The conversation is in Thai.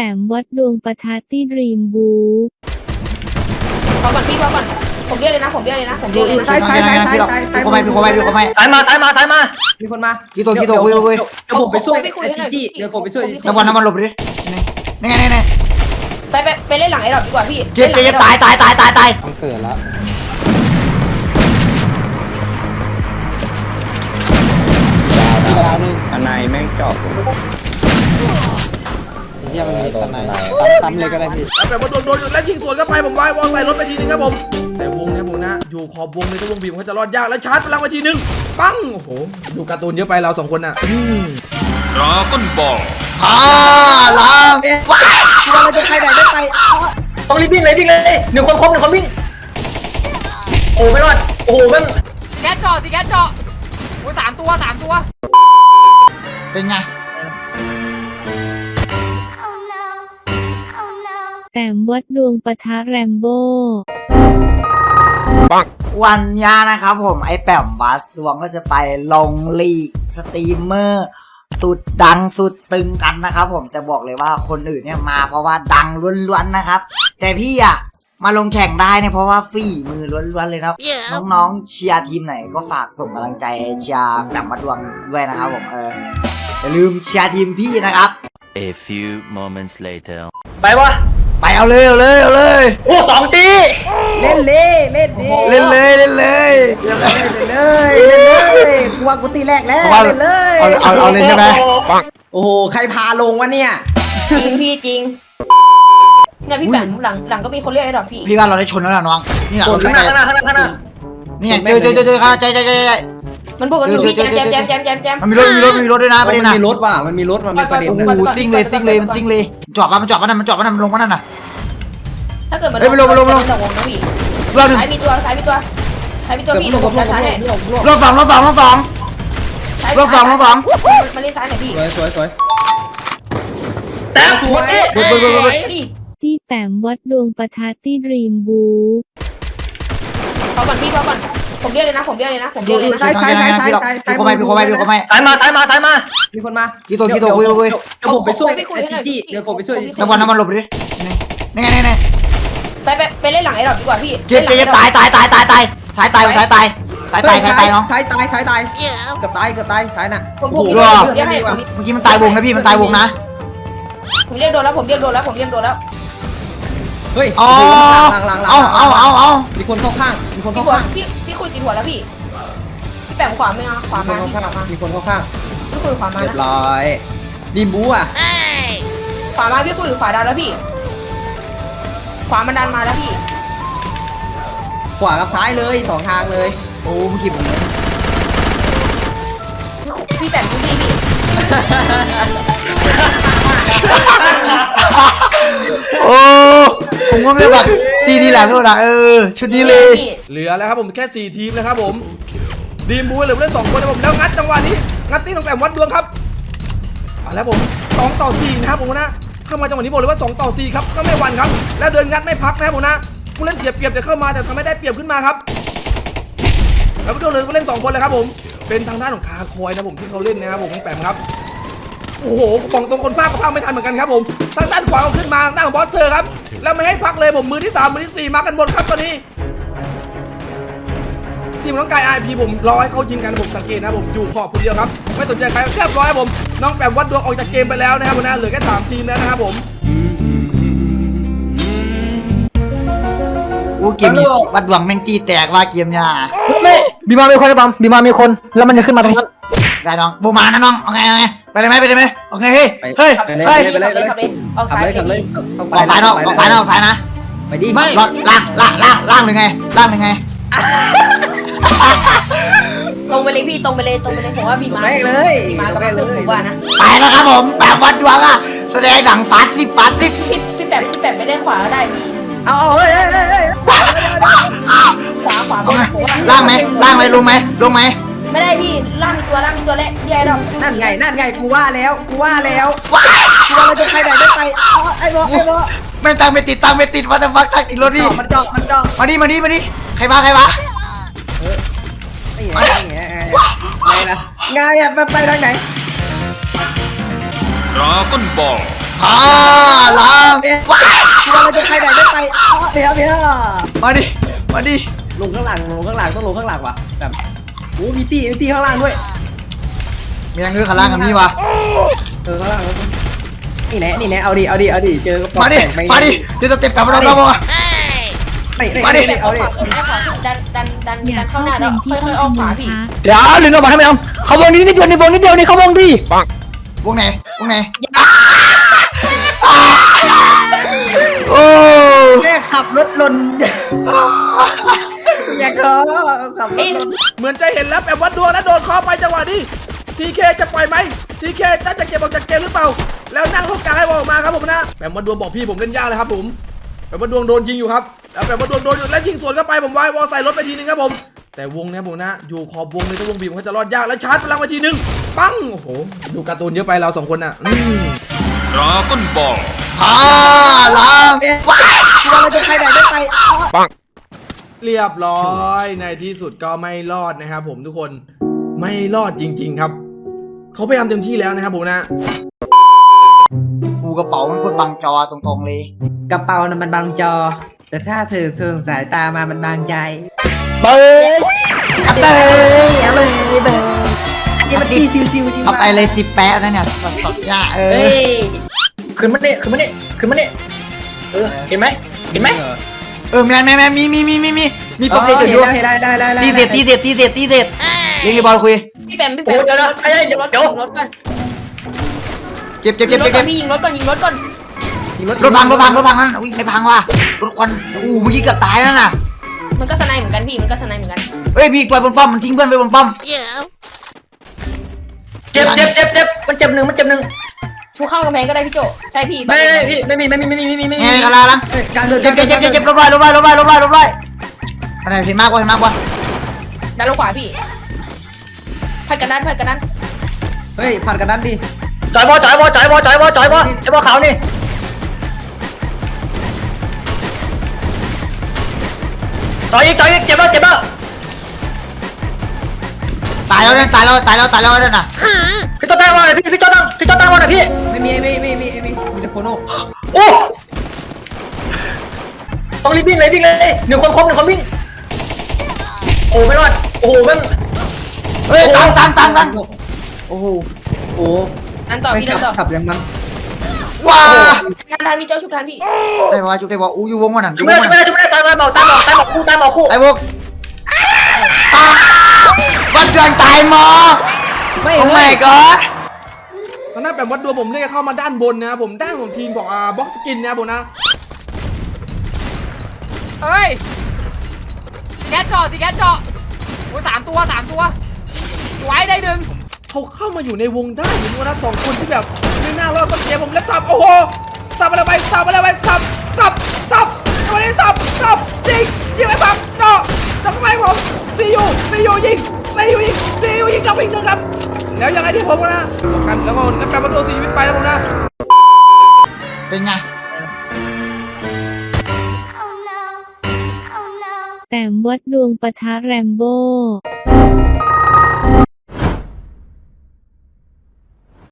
แปมวัดดวงปะทะตี้ดรีมบูพอก่อนพี่พอก่อนผมเรียกเลยนะผมเรียกเลยนะผมเรียกเลยนะซ้ายซ้ายซ้ายซ้ายซ้ายซ้ายพี่คนไม่พี่คนไม่พี่คนไม่ซ้ายมาซ้ายมาซ้ายมา มีคนมากี่ตัวกี่ตัวคุยคุยเดี๋ยวผมไปช่วยไอ้จีจี้เดี๋ยวผมไปช่วยน้ำบอลน้ำบอลหลบไปดินี่ไงนี่ไงไปไปไปเล่นหลังไอ้ดอกดีกว่าพี่เจ็บเจ็บตายตายตายตายตายต้องเกิดแล้วดาวหนึงอันในแม่งเจาะผมไอ้ เหี้ยมันมีสไนด์ซ้ำๆเลยก็ได้พี่เอาแบบว่าโดนโดนแล้วยิงสวนเข้าไปผมไว้วางใส่รถไปทีนึงครับผม แต่วงเนี้ยผมนะ อยู่ขอบวงเลยถ้าวงบีบเขาจะรอดยากแล้วชาร์จพลังไปทีนึง ปัง โอ้โห ดูการ์ตูนเยอะไปเราสองคนอะอืมอ่าล้างว้ายเราจะใครไหนได้ไปต้องรีบวิ่งเลยวิ่งเลยหนึ่งคนครบหนึ่งคนวิ่ง โอ้ไม่รอด โอ้โหแม่งแก๊สเจาะสิแก๊สเจาะโอ้ยสามตัวสามตัว เป็นไง แปมวัดดวงปะทะแรมโบ้วันยานะครับผมไอแปมบัสดวงก็จะไปลงลีกสตรีมเมอร์ สุดดังสุดตึงกันนะครับผมจะบอกเลยว่าคนอื่นเนี่ยมาเพราะว่าดังล้วนๆนะครับ แต่พี่อะมาลงแข่งได้เนี่ยเพราะว่าฝีมือล้วนๆเลยนะครับน้องๆเชียร์ทีมไหนก็ฝากส่งกำลังใจเชียร์แปมบัสดวงด้วยนะครับผมเอออย่าลืมเชียร์ทีมพี่นะครับ A few moments later ไปวะ ไปเอาเลยเอาเลยเอาเลย โอ้สองตีเล่นเล่เล่นดิเล่นเลยเล่นเลยเล่นเลยเล่นเลยเล่นเลยกูว่ากูตีแรกแล้วเพราะว่าเล่นเลยเอาเอาเอาเลยใช่ไหมโอ้โหใครพาลงวะเนี่ยจริงพี่จริงเนี่ยพี่แปมหลังหลังก็มีคนเรียกไอ้ดอกพี่พี่ว่าเราได้ชนแล้วล่ะน้องนี่แหละชนข้างหน้าข้างหน้าข้างหน้าข้างหน้านี่ไงเจอเจอเจอเจอค่ะใจใจใจใจ มันพูดกันอยู่พี่เจแจอมเจแจอมเจแจอมแจมแจมมันมีรถมันมีรถมันมีรถด้วยนะประเด็นมันนะมีรถว่ะมันมีรถมันมีประเด็นโอ้โหนะซิ่งเลยซิ่งเลยมันซิ่งเลยจอดปะมันจอดปะนั่นมันจอดปะนั่นมันลงปะนั่นน่ะ ถ้าเกิดมันเฮ้ยไปลงไปลงไปลงจะวงนะพี่รอบหนึ่งซ้ายมีตัวซ้ายมีตัวซ้ายมีตัวพี่ผมจะซ้ายให้รอบสองรอบสองรอบสองรอบสองรอบสองมาเล่นซ้ายหน่อยพี่สวยสวยสวยแต่หมดนี่เบิดเบิดเบิดเบิด ดิตี้แปมวัดดวงปะทะตี้ดรีมบู พอก่อนพี่พอก่อน ผมเรียกเลยนะ ผมเรียกเลยนะ ผมเรียกเลยนะซ้ายซ้ายซ้ายซ้ายซ้ายซ้ายพี่คนไม่พี่คนไม่พี่คนไม่ซ้ายมาซ้ายมาซ้ายมามีคนมากี่ตัวกี่ตัวคุยคุยเดี๋ยวผมไปช่วยไอ้จีจี้เดี๋ยวผมไปช่วยน้ำบอลน้ำบอลหลบไปดินี่ไงนี่ไงไปไปไปเล่นหลังไอ้ดอกดีกว่าพี่เจ็บเจ็บตายตายตายตายตายสายตายสายตายสายตายสายตายน้องซ้ายตายซ้ายตายเกือบตายเกือบตายซ้ายน่ะผมผมโอ้โหเรียกให้ผมเมื่อกี้มันตายวงนะพี่มันตายวงนะผมเรียกโดนแล้วผมเรียกโดนแล้วผมเรียกโดนแล้วเฮ้ยอ๋อหลังหลังหลังเอาเอาเอาเอามีคนเข้าข้างมีคนพี่เข้าหัวข้างพี่พี่คุย ตีหัวแล้วพี่พี่แปมขวาไม่เอาขวามีมาคนพี่เข้าขวาข้างมามีคนเข้าข้างพี่คุยขวามาเรียนะบร้อยดีมบูอะขวามาพี่คุยขวาดันแล้วพี่ ขวามันดันมาแล้วพี่ ขวากับซ้ายเลยสองทางเลย โอ้เมื่อกี้ผมพี่แปมพี่พี่พี่โอ้ ผมก็ไม่แบบตีนี่แหละพี่นะเออ ชุดนี้เลย เหลือแล้วครับผมแค่ 4 ทีมนะครับผมดีมบูเหลือผู้เล่นสองคนนะผมแล้วงัดจังหวะนี้งัดตีตรงแต่วัดดวงครับมาแล้วผม2ต่อ4นะครับผมนะเข้ามาจังหวะนี้บอกเลยว่า2ต่อ4ครับก็ไม่หวั่นครับ แล้วเดินงัดไม่พักนะครับผมนะผู้เล่นเสียเปรียบจะเข้ามาแต่ทำให้ได้เปรียบขึ้นมาครับแล้วก็โดนเลยผู้เล่นสองคนเลยครับผมเป็นทางด้านของคาคอยนะผมที่เขาเล่นนะครับผมแปมครับ โอ้โหฝั่งตรงคนภาคก็ภาคไม่ทันเหมือนกันครับผมทางด้านขวาเอาขึ้นมาหน้าของบอสเซอร์ครับแล้วไม่ให้พักเลยผมมือที่สามมือที่สี่มากันหมดครับตอนนี้ทีมน้องกายไอพีผมรอให้เขายิงกันผมสังเกตนะผมอยู่ขอบคนเดียวครับ ไม่สนใจใครแค่ร้อยผมน้องแปมวัดดวงออกจากเกมไปแล้วนะครับผมนะเหลือแค่สามทีมแล้วนะครับผมโอ้เกมนี้วัดดวงแม่งตีแตกว่าเกมเนี่ยไม่บีมามีคนนะบัมบีมามีคนแล้วมันจะขึ้นมาตรงนั้น ได้น้องบูมานะน้องเอาไงเอาไงไปเลยไหมไปเลยไหมโอเคเฮ้ยเฮ้ยไปเลยเฮ้ยไปเลยขับเลยออกขับซ้ายเลยขับเลยออกซ้ายเนาะออกซ้ายเนาะออกซ้ายนะไปดิไม่ล่างล่างล่างล่างล่างหรือไงล่างหรือไงตรงไปเลยพี่ตรงไปเลยตรงไปเลยผมว่าบีมาแม่งเลยบีมากับแม่งเคเลรื่องยผมว่านะไปแล้วครับผมแบบวัดดวงอะแสดงหนังฟาสซิฟฟาสซิฟพี่พี่แปมพี่แปมไปเล่นขวาก็ได้พี่เอาเอาเฮ้ยเฮ้ยเฮ้ยเฮ้ยขวาขวาเอาไงผมว่าล่างไหมล่างไหมลงไหมลงไหม ไม่ได้พี่ล่างมีตัวล่างมีตัวเล็กเดียวดอกนั่นไงนั่นไงกูว่าแล้วกูว่าแล้วว้ายกูว่าเราจะใครไหนได้ไปอ๋อไอ้บอไอ้บอไม่ตังไม่ติดตังไม่ติดว่าแต่ฟักตังติดรถดิมันจอกมันจอกมาดิมาดิมาดิใครมาใครมานี่ไงไงไงนะไงอะไปไปทางไหนอ่าเราจะไปไหนไม่ไปเดี๋ยวเดี๋ยวมาดิมาดิลงข้างหลังลงข้างหลังต้องลงข้างหลังว่ะแบบ โอ้มีตีมีตีข้างล่างด้วยมียังเงือขาล่างกับพี่วะเออข้างล่างนี่แน่นี่แน่เอาดิเอาดิเอาดิเจอกระป๋องมาดิแข่งไปมาดิเดี๋ยวจะเต็มกลับมาเราเราอะไม่ไม่มาดิไม่เอาดิขวาขึ้นขวาขึ้นดันดันดันอยาดักนเข้าเข้าหน้าเป็แล้วนที่ค่อยต้องๆออกขดูวาพี่คะเดี๋ยวลืมกระบอกให้ไม่เอาเขาวงนี้นิดเดียวในวงนิดเดียวนี่เขาวงดีวงไหนวงไหนโอ้ แม่ขับรถลน อยากล้อขับรถลนเหมือนจะเห็นแล้วแบบวัดดวงแล้วโดนเคอไปจังหวะนี้ทีเคจะปล่อยไหมทีเคจะจะเก็บออกจากเกมหรือเปล่า แล้วนั่งตรงกลางให้บอลออกมาครับผมนะแบบวัดดวงบอกพี่ผมเล่นยากเลยครับผมแบบวัดดวงโดนยิงอยู่ครับแล้วแบบวัดดวงโดนอยู่แล้วยิงสวนเข้าไปผมวายวอลใส่รถไปทีนึงครับผม แต่วงเนี้ยผมนะอยู่ขอบวงเลยถ้าวงบีบเขาจะรอดยากแล้วชาร์จพลังไปทีนึงปังโอ้โหดูการ์ตูนเยอะไปเราสองคนอะอืมอ่าล้างว้าเราจะไปไหนไม่ไป เรียบร้อยในที่สุดก็ไม่รอดนะครับผมทุกคนไม่รอดจริง ๆ ครับเขาพยายามเต็มที่แล้วนะครับผมนะกูกระเป๋ามันคนบังจอตรงๆเลย กระเป๋านะมันบังจอ แต่ถ้าเธอส่งสายตามามันบางใจเปิดเอาเลยเอาเลยเบอร์อันนี้มันตีซิวซิวจริงเอาไปเลยสิบแปะนั่นเนี่ยสดๆย่าเอเฮ้อยขึ้นมาเนี่ยขึ้นมาเนี่ยขึ้นมาเนี่ยเออเห็นไหมเห็นไหม เออแมนแมนแมนมีมีมีมีมีมีปอ๋กอติจุดเห็อนยู่แล้วเห็นแล้วได้ได้ได้ตีเสร็จตีเสร็จตีเสร็จตีเสร็จเรียกรีบอลคุยพี่แปมพี่แปโอ้มเดี๋ยวนะไอ้เดี๋ยวเดี๋ยวยิงรถก่อนเจ็บเจ็บยิเจ็งบรเจ็ถบเจ็บก่อนพี่ยิงรถก่อนยิงรถก่อนรถพังรถพังรถพังนั่นอุ้ยไม่พังว่ะรถควันอู้เมื่อกี้เกือบตายนั่นน่ะมันก็สไนเหมือนกันพี่มันก็สไนเหมือนกันเฮ้ยพี่ตัวบนป้อมมันทิ้งเพื่อนไว้บนป้อมเจ็บเจ็บเจ็บเจ็บมันเจ็บหนึ่งมันเจ็บหนึ่ง ชูเข้ากำแพงก็ได้พี่โจใช่พี่ไม่ไม่พี่ไม่มีไม่มีไม่มีไม่มีไม่มีไงกะลาลังเอ้ยกลางเดินเจ็บเจ็บเจ็บเจ็บเจ็บลบไล่ลบไล่ลบไล่ลบไล่ลบไล่อะไรเห็นมากกว่าเห็นมากกว่าดันลงขวาพี่พัดกันด้านพัดกันด้านเฮ้ยผัดกันนั้นดิจ่ายบอลจ่ายบอลจ่ายบอลจ่ายบอลจ่ายบอลไอ้บอลขาวนี่จ่ายอีกจ่ายอีกเจ็บแล้วเจ็บแล้วตายแล้วเนี่ยตายแล้วตายแล้วตายแล้วนั่นน่ะพี่โจตั้งบอลหน่อยพี่พี่โจตั้งพี่โจตั้งบอลหน่อยพี่ ไม่มีไม่มีไม่มีไม่มีมีแต่โคโน่โอ้ต้องรีบวิ่งเลยวิ่งเลยหนึ่งคนครบหนึ่งคนวิ่งโอ้ไม่รอดโอ้โหแม่งเฮ้ยตังตังตังตังโอ้โหโอ้ดันต่อไม่พี่สัดับนต่อสับยังมันว้าดันทันพี่โจชุบทันพี่ ได้ว่าจุดได้ว่าอู้อยู่วงวันนั้นอชุยู่บวไม่งได้วันชุบนั้นไม่ได้ชุบไม่ได้ตายตายเมาตายเมาตายเมาคู่ตายเมาคู่ไอ้พวกวัดดวงตายหมอไม่โอ้เฮ้ my ย god ตอนนั้นแบบวัดดวงผมเนี่ยเข้ามาด้านบนนะครับผมด้านของทีมบอกอ่าบ็อกสกินนะครับผมนะเฮ้ยแกสเจาะสิแกสเจาะโอ้ยสามตัวสามตัวไว้ได้หนึ่งเขาเข้ามาอยู่ในวงได้อยู่นะสองคนที่แบบไม่น่ารอดต้นเกมผมแล้วสับโอ้โหสับอะไรไปสับอะไรไปสับสับสับวันนี้สับสับยิงยิงไปปังเจาะเจาะเข้าไปผมซียูซียูยิงซียูยิงซียูยิงกลับไปอีกหนึ่งครับ แล้วยังไงที่ผมนะบอกกันแล้วก็นับการประตูสีวิตไปแล้วผมนะ เป็นไง แต้มวัดดวงปะทะแรมโบ้